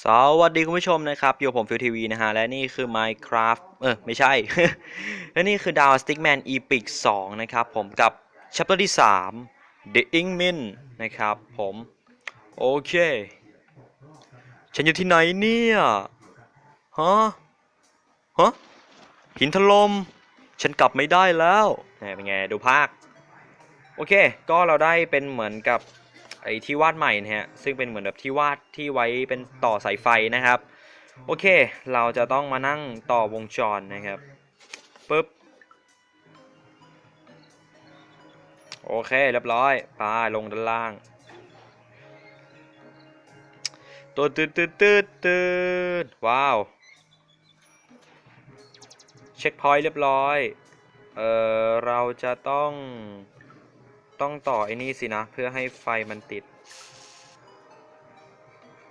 สวัสดีคุณผู้ชมนะครับอยู่ผมฟิวทีวีนะฮะ และนี่คือ Minecraft เออ ไม่ใช่ และนี่คือดาว Stickman Epic 2นะครับ ผมกับ chapter ที่ 3 The Inkmin นะครับผม โอเค ฉันอยู่ที่ไหนเนี่ย ฮะ ฮะ หินถล่มฉันกลับไม่ได้แล้ว เป็นไง ดูภาค โอเค ก็เราได้เป็นเหมือนกับ ไอ้ที่วาดใหม่นะฮะซึ่งเป็นเหมือนแบบที่วาดที่ไว้เป็นต่อสายไฟนะครับ โอเค เราจะต้องมานั่งต่อวงจรนะครับปึ๊บโอเคเรียบร้อยปลงด้านล่างตัวตืดตืดตืดตืดว้าว เช็คพอยต์เรียบร้อย เออเราจะต้อง ต้องต่อไอ้นี่สินะ เพื่อให้ไฟมันติด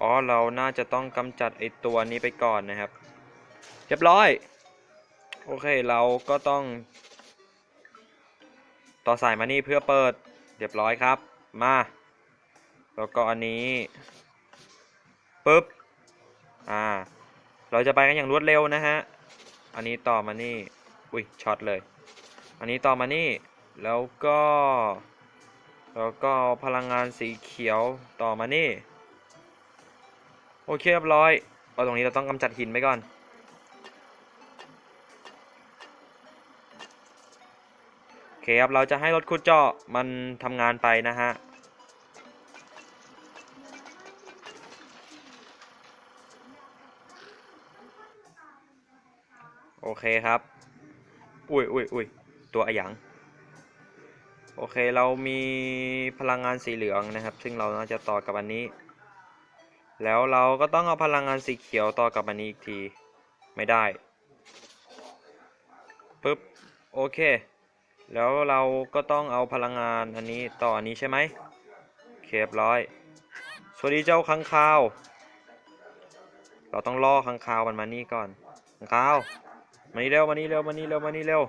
อ๋อ เราน่าจะต้องกำจัดไอ้ตัวนี้ไปก่อนนะครับ เรียบร้อย โอเค เราก็ต้อง ต่อสายมานี่เพื่อเปิด เรียบร้อยครับ มา แล้วก็อันนี้ ปึ๊บ อ่า เราจะไปกันอย่างรวดเร็วนะฮะ อันนี้ต่อมานี่ อุ้ย ช็อตเลย อันนี้ต่อมานี่แล้วก็ แล้วก็พลังงานสีเขียวต่อมานี่ โอเคเรียบร้อยเอาตรงนี้เราต้องกำจัดหินไปก่อน โอเคครับ เราจะให้รถขุดเจาะมันทำงานไปนะฮะโอเคครับ อุ้ยอุ้ยอุ้ยตัวอะหยัง โอเคเรามีพลังงานสีเหลืองนะครับ ซึ่งเราน่าจะต่อกับอันนี้ แล้วเราก็ต้องเอาพลังงานสีเขียวต่อกับอันนี้อีกทีไม่ได้ปึ๊บโอเค แล้วเราก็ต้องเอาพลังงานอันนี้ต่ออันนี้ใช่ไหมเคเรียบร้อย สวัสดีเจ้าค้างคาว เราต้องล่อค้างคาวมันมานี่ก่อนค้างคาวมานี่เร็วมานี่เร็วมานี่เร็วมานี่เร็ว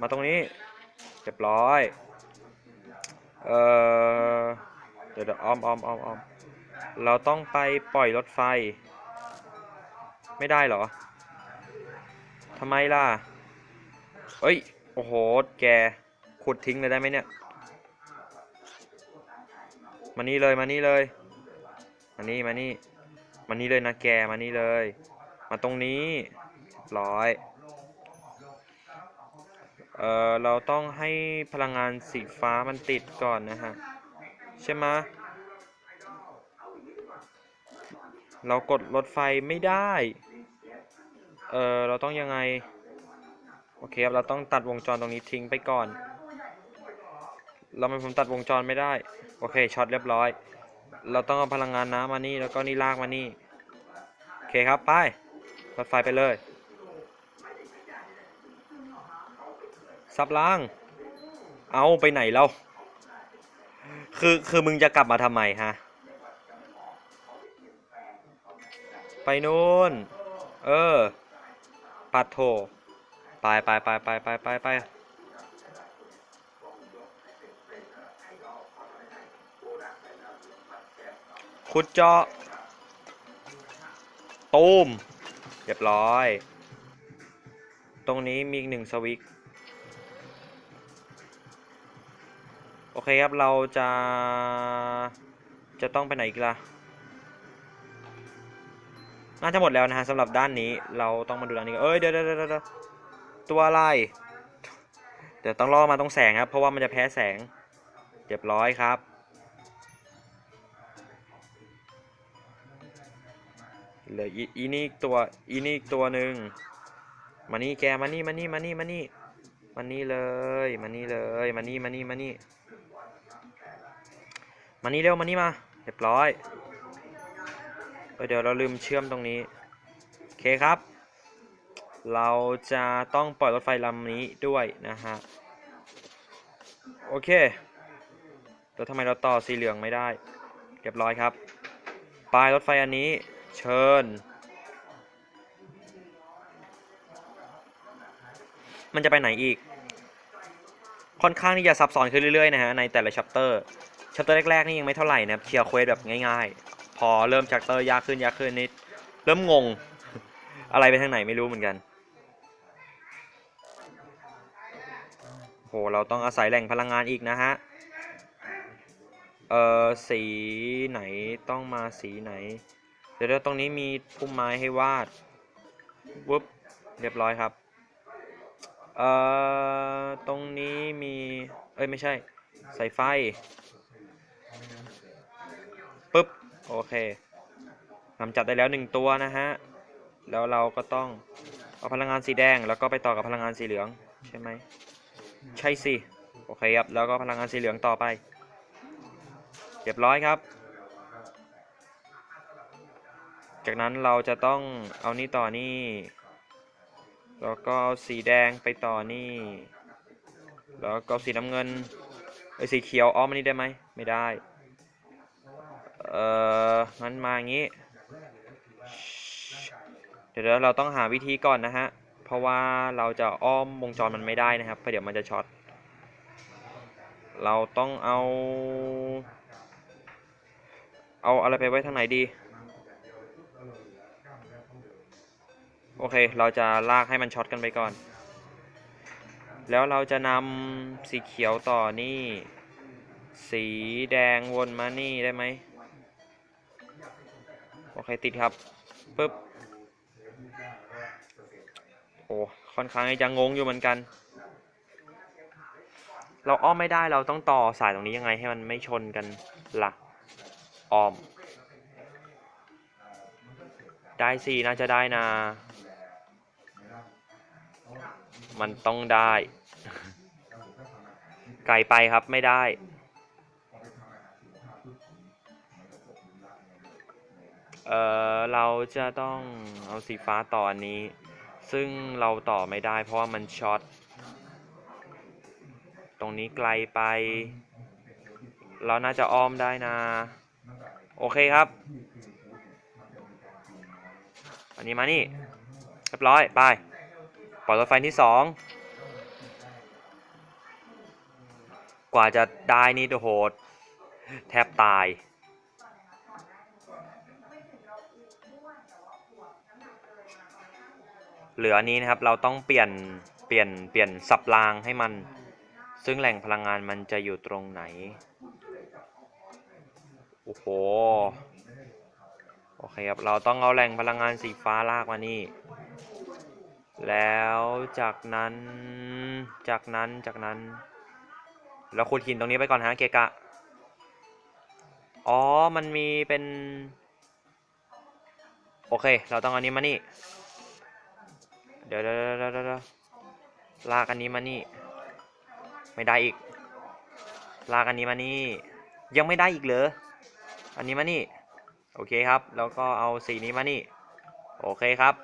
มาตรงนี้ เรียบร้อย เออเดี๋ยวเดี๋ยวออมออมออมออมเราต้องไปปล่อยรถไฟ ไม่ได้เหรอทำไมล่ะ เอ้ย โอ้โห แก ขุดทิ้งเลยได้ไหมเนี่ย มานี่เลย มานี่เลย มานี่ มานี่ มานี่เลยนะแก มานี่เลย มาตรงนี้ร้อย เอ่อเราต้องให้พลังงานสีฟ้ามันติดก่อนนะฮะ ใช่ไหมเรากดรถไฟไม่ได้ เออเราต้องยังไง โอเคครับ เราต้องตัดวงจรตรงนี้ทิ้งไปก่อน เราไม่ผมตัดวงจรไม่ได้ โอเค ช็อตเรียบร้อย เราต้องเอาพลังงานน้ำมานี่ แล้วก็นี่ลากมานี่ โอเคครับ ไป รถไฟไปเลย ซับล่าง เอาไปไหนเราคือคือมึงจะกลับมาทำไมฮะ ไปนู่น เออ ปัดโถไปไปไปไปไปไปไปขุดเจาะตูมเรียบร้อย ตรงนี้มีอีกหนึ่งสวิก โอเคครับ เราจะจะต้องไปไหนอีกล่ะ น่าจะหมดแล้วนะฮะสำหรับด้านนี้ เราต้องมาดูด้านนี้ก่อนเอ้ยเดี๋ยวเดี๋ยวเดี๋ยวเดี๋ยวตัวอะไร เดี๋ยวต้องล่อมาตรงแสงครับ เพราะว่ามันจะแพ้แสงเรียบร้อยครับ เหลืออีนี่ตัวอีนี่ตัวหนึ่งมานี่แกมานี่มานี่มานี่มานี่มานี่เลยมานี่เลยมานี่มานี่มานี่ มานี่เร็วมานี่มาเรียบร้อยเอเดี๋ยวเราลืมเชื่อมตรงนี้โอเคครับ เราจะต้องปล่อยรถไฟลำนี้ด้วยนะฮะโอเคแล้วทำไมเราต่อสีเหลืองไม่ได้ เรียบร้อยครับปลายรถไฟอันนี้เชิญ มันจะไปไหนอีก ค่อนข้างที่จะซับซ้อนขึ้นเรื่อยๆนะฮะในแต่ละชัปเตอร์ ชัปเตอร์แรกๆนี่ยังไม่เท่าไหร่นะครับเคลียร์เควสแบบง่ายๆ พอเริ่มชักเตอร์ยากขึ้นยากขึ้นนิดเริ่มงง อะไรไปทางไหนไม่รู้เหมือนกันโหเราต้องอาศัยแหล่งพลังงานอีกนะฮะ เอ่อสีไหนต้องมาสีไหน เดี๋ยวตรงนี้มีพุ่มไม้ให้วาดวุ๊บเรียบร้อยครับเอ่อตรงนี้มี เอ้ย ไม่ใช่สายไฟ ปึ๊บ โอเคกำจัดได้แล้วหนึ่งตัวนะฮะ แล้วเราก็ต้องเอาพลังงานสีแดงแล้วก็ไปต่อกับพลังงานสีเหลืองใช่ไหมใช่สิ โอเคครับ แล้วก็พลังงานสีเหลืองต่อไป เรียบร้อยครับ จากนั้นเราจะต้องเอานี่ต่อนี่ แล้วก็เอาสีแดงไปต่อนี่ แล้วก็สีน้ำเงินไอ้สีเขียวอ้อมอันนี้ได้ไหม ไม่ได้ เอองั้นมาอย่างนี้ เดี๋ยวเราต้องหาวิธีก่อนนะฮะ เพราะว่าเราจะอ้อมวงจรมันไม่ได้นะครับเพราะเดี๋ยวมันจะช็อต เราต้องเอา เอาอะไรไปไว้ทางไหนดี โอเค เราจะลากให้มันช็อตกันไปก่อน แล้วเราจะนำสีเขียวต่อนี่ สีแดงวนมานี่ได้ไหม อเคติดครับปึ๊บโอ้ค่อนข้างจะงงอยู่เหมือนกัน เราอ้อมไม่ได้เราต้องต่อสายตรงนี้ยังไงให้มันไม่ชนกันล่ะอ้อม ได้สิน่าจะได้นะ มันต้องได้ ไกลไปครับไม่ได้ เออเราจะต้องเอาสีฟ้าต่ออันนี้ ซึ่งเราต่อไม่ได้เพราะว่ามันช็อต ตรงนี้ไกลไป เราน่าจะอ้อมได้นะ โอเคครับ อันนี้มานี่เรียบร้อยไปปล่อยรถไฟที่สองกว่าจะได้นี่โอ้โหแทบตาย เหลืออันนี้นะครับเราต้องเปลี่ยนเปลี่ยนเปลี่ยนสับรางให้มัน ซึ่งแหล่งพลังงานมันจะอยู่ตรงไหน โอ้โห โอเคครับ เราต้องเอาแหล่งพลังงานสีฟ้าลากมานี่ แล้วจากนั้น จากนั้น จากนั้น เราขุดหินตรงนี้ไปก่อนฮะเกกะ อ๋อ มันมีเป็น โอเค เราต้องอันนี้มานี่ เดี๋ยวเดี๋ยวเดี๋ยวเดี๋ยวลากอันนี้มานี่ ไม่ได้อีก ลากอันนี้มานี่ ยังไม่ได้อีกเหรอ อันนี้มานี่ โอเคครับ แล้วก็เอาสีนี้มานี่ โอเคครับ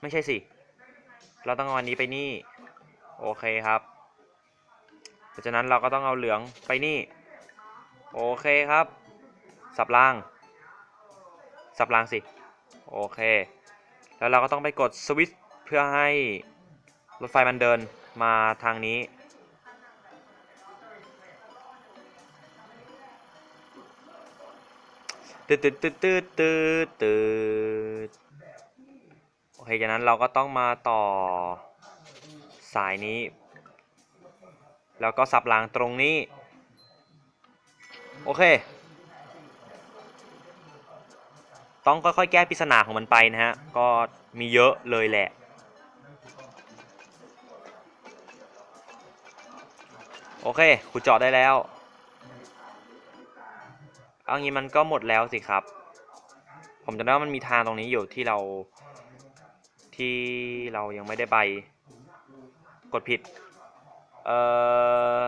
ไม่ใช่สิ เราต้องเอาอันนี้ไปนี่ โอเคครับเพราะฉะนั้นเราก็ต้องเอาเหลืองไปนี่ โอเคครับ สับราง สับรางสิ โอเค แล้วเราก็ต้องไปกดสวิตช์เพื่อให้รถไฟมันเดินมาทางนี้ ตืดตืดตืดตืดตืดตืดโอเคจากนั้นเราก็ต้องมาต่อสายนี้ แล้วก็สับรางตรงนี้ โอเค ต้องค่อยๆ แก้ปริศนาของมันไปนะฮะ ก็มีเยอะเลยแหละ โอเคขุดเจาะได้แล้วเอางี้มันก็หมดแล้วสิครับ ผมจำได้ว่ามันมีทางตรงนี้อยู่ที่เรา ที่เรายังไม่ได้ใบกดผิด เออ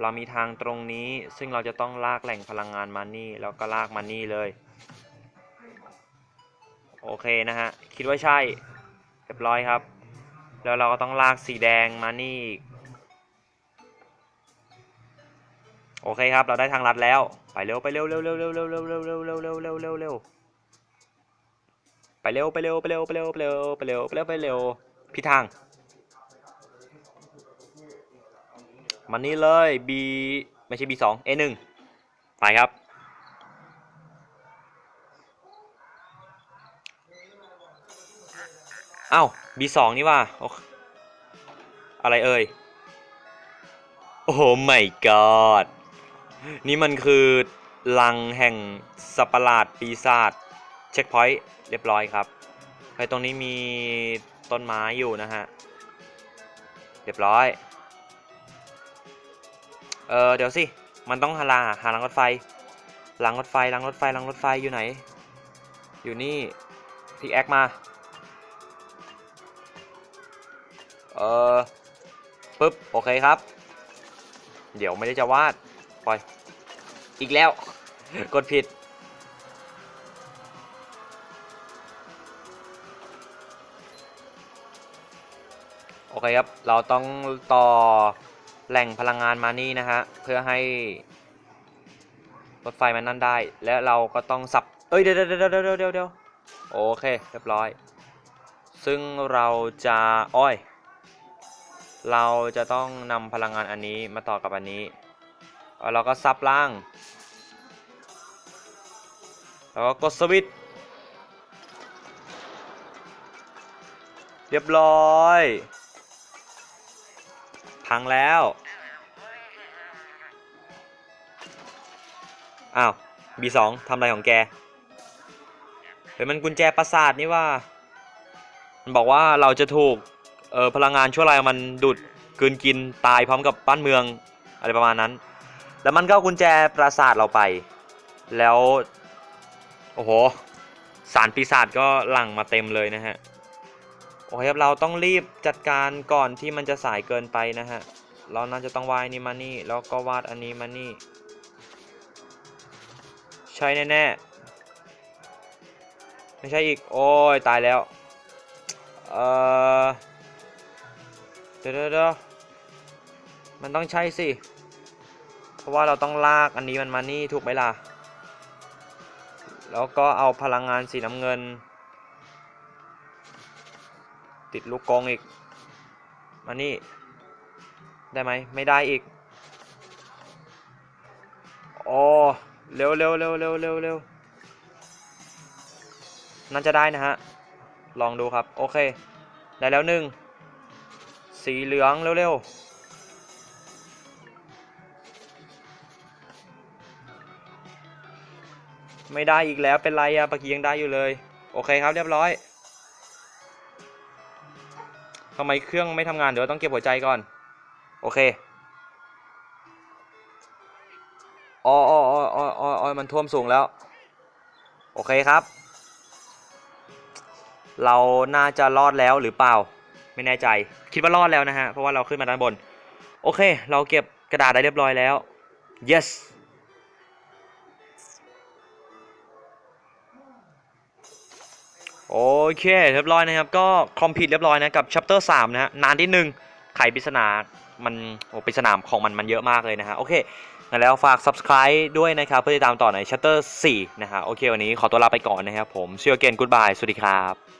เรามีทางตรงนี้ซึ่งเราจะต้องลากแหล่งพลังงานมานี่แล้วก็ลากมานี่เลย โอเคนะฮะ คิดว่าใช่เรียบร้อยครับ แล้วเราก็ต้องลากสีแดงมานี่อีกโอเคครับ เราได้ทางลัดแล้ว ไปเร็วไปเร็วเร็วเร็วเร็วเร็วเร็วเร็วเร็วเร็วเร็วเร็วเร็วเร็วไปเร็วไปเร็วไปเร็วไปเร็วไปเร็วไปเร็วไปเร็วไปเร็วพิดทาง มันนี่เลย B ไม่ใช่ B 2 A 1ไปครับ อ้าว B2 นี่ว่า อะไรเอ่ย โอ้โหไม่กอด นี่มันคือลังแห่งสัประหลาดปีศาจเช็คพอยต์เรียบร้อยครับไอตรงนี้มีต้นไม้อยู่นะฮะ เรียบร้อย เออเดี๋ยวสิ มันต้องหาลาหารางรถไฟรางรถไฟรางรถไฟรางรถไฟอยู่ไหน อยู่นี่พี่แอคมา เออปึ๊บ โอเคครับ เดี๋ยวไม่ได้จะวาด ปล่อย อีกแล้ว กดผิด โอเคครับ เราต้องต่อแหล่งพลังงานมานี่นะฮะ เพื่อให้รถไฟมันนั่นได้ และเราก็ต้องสับ เอ้ย เดี๋ยวเดี๋ยวเดี๋ยวเดี๋ยวเดียวเดียวโอเค เรียบร้อย ซึ่งเราจะ อ้อย เราจะต้องนำพลังงานอันนี้มาต่อกับอันนี้ เราก็ซับล่าง แล้วก็กดสวิตช์เรียบร้อย พังแล้ว อ้าว B2 ทำอะไรของแก เฮ้ยมันกุญแจประสาทนี่ว่า มันบอกว่าเราจะถูก เออพลังงานชั่วร้ายมันดูดกืนกินตายพร้อมกับบ้านเมืองอะไรประมาณนั้น แล้วมันก็เอากุญแจปราสาทเราไป แล้ว โอ้โห สารปีศาจก็หลั่งมาเต็มเลยนะฮะ โอเคครับเราต้องรีบจัดการก่อนที่มันจะสายเกินไปนะฮะ เราน่าจะต้องวาดนนี้มานี่ แล้วก็วาดอันนี้มานี่ ใช่แน่ๆ ไม่ใช่อีก โอ้ยตายแล้ว เออ เดี๋ยวเดี๋ยวเดี๋ยวมันต้องใช่สิ เพราะว่าเราต้องลากอันนี้มันมานี่ถูกไหมล่ะ แล้วก็เอาพลังงานสีน้ำเงิน ติดลูกกรงอีก มานี่ ได้ไหมไม่ได้อีกโอ้เร็วเร็วเร็วเร็วเร็วเร็วน่าจะได้นะฮะ ลองดูครับ โอเค ได้แล้วหนึ่ง สีเหลืองเร็วๆ ไม่ได้อีกแล้วเป็นไรอะปกี้ยังได้อยู่เลย โอเคครับเรียบร้อยทำไมเครื่องไม่ทำงาน เดี๋ยวต้องเก็บหัวใจก่อน โอเคอออออ๋ออ๋ออ๋ออ๋อมันท่วมสูงแล้ว โอเคครับ เราน่าจะรอดแล้วหรือเปล่า ไม่แน่ใจ คิดว่ารอดแล้วนะฮะ เพราะว่าเราขึ้นมาด้านบน โอเค เราเก็บกระดาษได้เรียบร้อยแล้ว yes โอเค เรียบร้อยนะครับ ก็คอมพิวเรียบร้อยนะกับ chapter 3นะฮะ นานที่หนึ่งไขปริศนามันโอ้ปริศนาของมันมันเยอะมากเลยนะฮะ โอเคงั้นแล้วฝาก subscribe ด้วยนะครับ เพื่อติดตามต่อใน chapter 4นะฮะ โอเค วันนี้ขอตัวลาไปก่อนนะครับผม see you again goodbye สวัสดีครับ